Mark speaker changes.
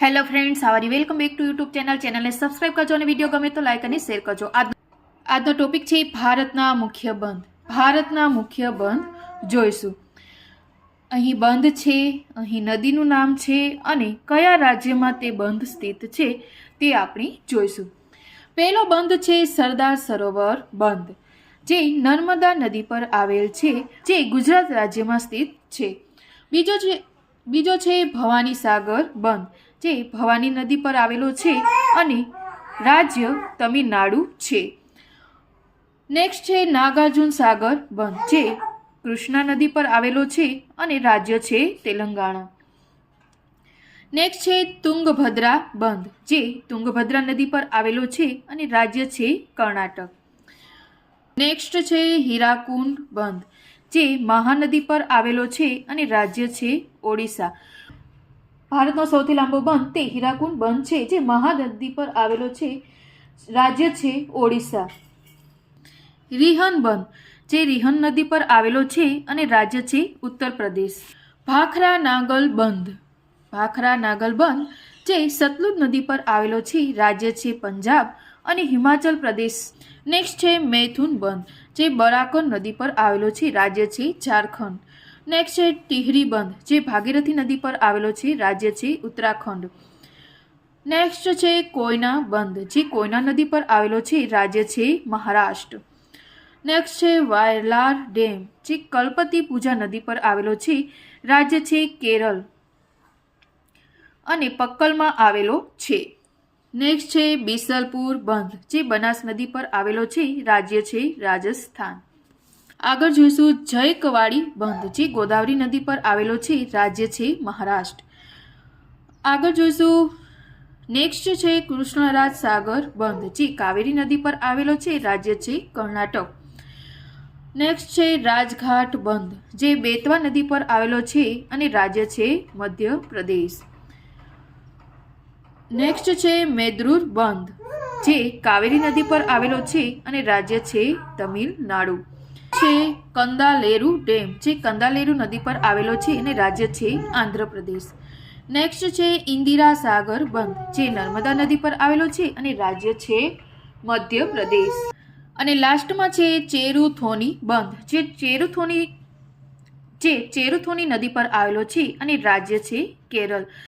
Speaker 1: Hello friends આવારી welcome back to YouTube channel ચેનલને subscribe કરજો અને વીડિયો ગમે તો લાઇક અને શેર કરજો. આજ આજનો ટોપિક છે ભારતના મુખ્ય બંધ. ભારતના મુખ્ય બંધ જોઈશું. અહીં બંધ છે, અહીં નદીનું નામ છે અને કયા રાજ્યમાં તે બંધ સ્થિત છે તે આપણે જોઈશું. પહેલો બંધ છે સરદાર સરોવર બંધ, જે નર્મદા નદી પર આવેલ છે, જે ગુજરાત રાજ્યમાં સ્થિત છે. બીજો છે બીજો છે ભવાની સાગર બંધ જે ભવાની નદી પર આવેલો છે અને રાજ્ય તમિલનાડુ છે. નેક્સ્ટ છે નાગાર્જુન સાગર બંધ, જે કૃષ્ણા નદી પર આવેલો છે અને રાજ્ય છે તેલંગાણા. નેક્સ્ટ છે તુંગભદ્રા બંધ, જે તુંગભદ્રા નદી પર આવેલો છે અને રાજ્ય છે કર્ણાટક. નેક્સ્ટ છે હીરાકુંડ બંધ, જે મહાનદી પર આવેલો છે અને રાજ્ય છે ઓડિશા. ભારતનો સૌથી લાંબો બંધ તે હીરાકુંડ બંધ છે, જે મહાનદી પર આવેલો છે, રાજ્ય છે ઓડિશા. રિહન બંધ, જે રિહન નદી પર આવેલો છે અને રાજ્ય છે ઉત્તર પ્રદેશ ભાખરા નાગલ બંધ, ભાખરા નાગલ બંધ, જે સતલુજ નદી પર આવેલો છે, રાજ્ય છે પંજાબ અને હિમાચલ પ્રદેશ. નેક્સ્ટ છે મૈથુન બંધ, જે બરાકર નદી પર આવેલો છે, રાજ્ય છે ઝારખંડ. નેક્સ્ટ છે ટિહરી બંધ, જે ભાગીરથી નદી પર આવેલો છે રાજ્ય છે ઉત્તરાખંડ. નેક્સ્ટ છે કોયના બંધ, જે કોયના નદી પર આવેલો છે રાજ્ય છે મહારાષ્ટ્ર. નેક્સ્ટ છે વાયલાર ડેમ, જે કલ્પતિ પૂજા નદી પર આવેલો છે રાજ્ય છે કેરળ. અને પક્કલમાં આવેલો છે. નેક્સ્ટ છે બિસલપુર બંધ, જે બનાસ નદી પર આવેલો છે રાજ્ય છે રાજસ્થાન. આગળ જોઈશું જયકવાડી બંધ, જે ગોદાવરી નદી પર આવેલો છે રાજ્ય છે મહારાષ્ટ્ર. આગળ જોઈશું નેક્સ્ટ છે કૃષ્ણરાજ સાગર બંધ, જે કાવેરી નદી પર આવેલો છે રાજ્ય છે કર્ણાટક. નેક્સ્ટ છે રાજઘાટ બંધ, જે બેતવા નદી પર આવેલો છે અને રાજ્ય છે મધ્યપ્રદેશ. નેક્સ્ટ છે મેદ્રુર બંધ, જે કાવેરી નદી પર આવેલો છે અને રાજ્ય છે તમિલનાડુ. છે કંદાલેરુ ડેમ, જે કંદાલેરુ નદી પર આવેલો છે અને રાજ્ય છે આંધ્રપ્રદેશ. નેક્સ્ટ છે ઇન્દિરા સાગર બંધ, જે નર્મદા નદી પર આવેલો છે અને રાજ્ય છે મધ્યપ્રદેશ. અને લાસ્ટમાં છે ચેરુથોની બંધ, જે ચેરુથોની જે ચેરુથોની નદી પર આવેલો છે અને રાજ્ય છે કેરળ.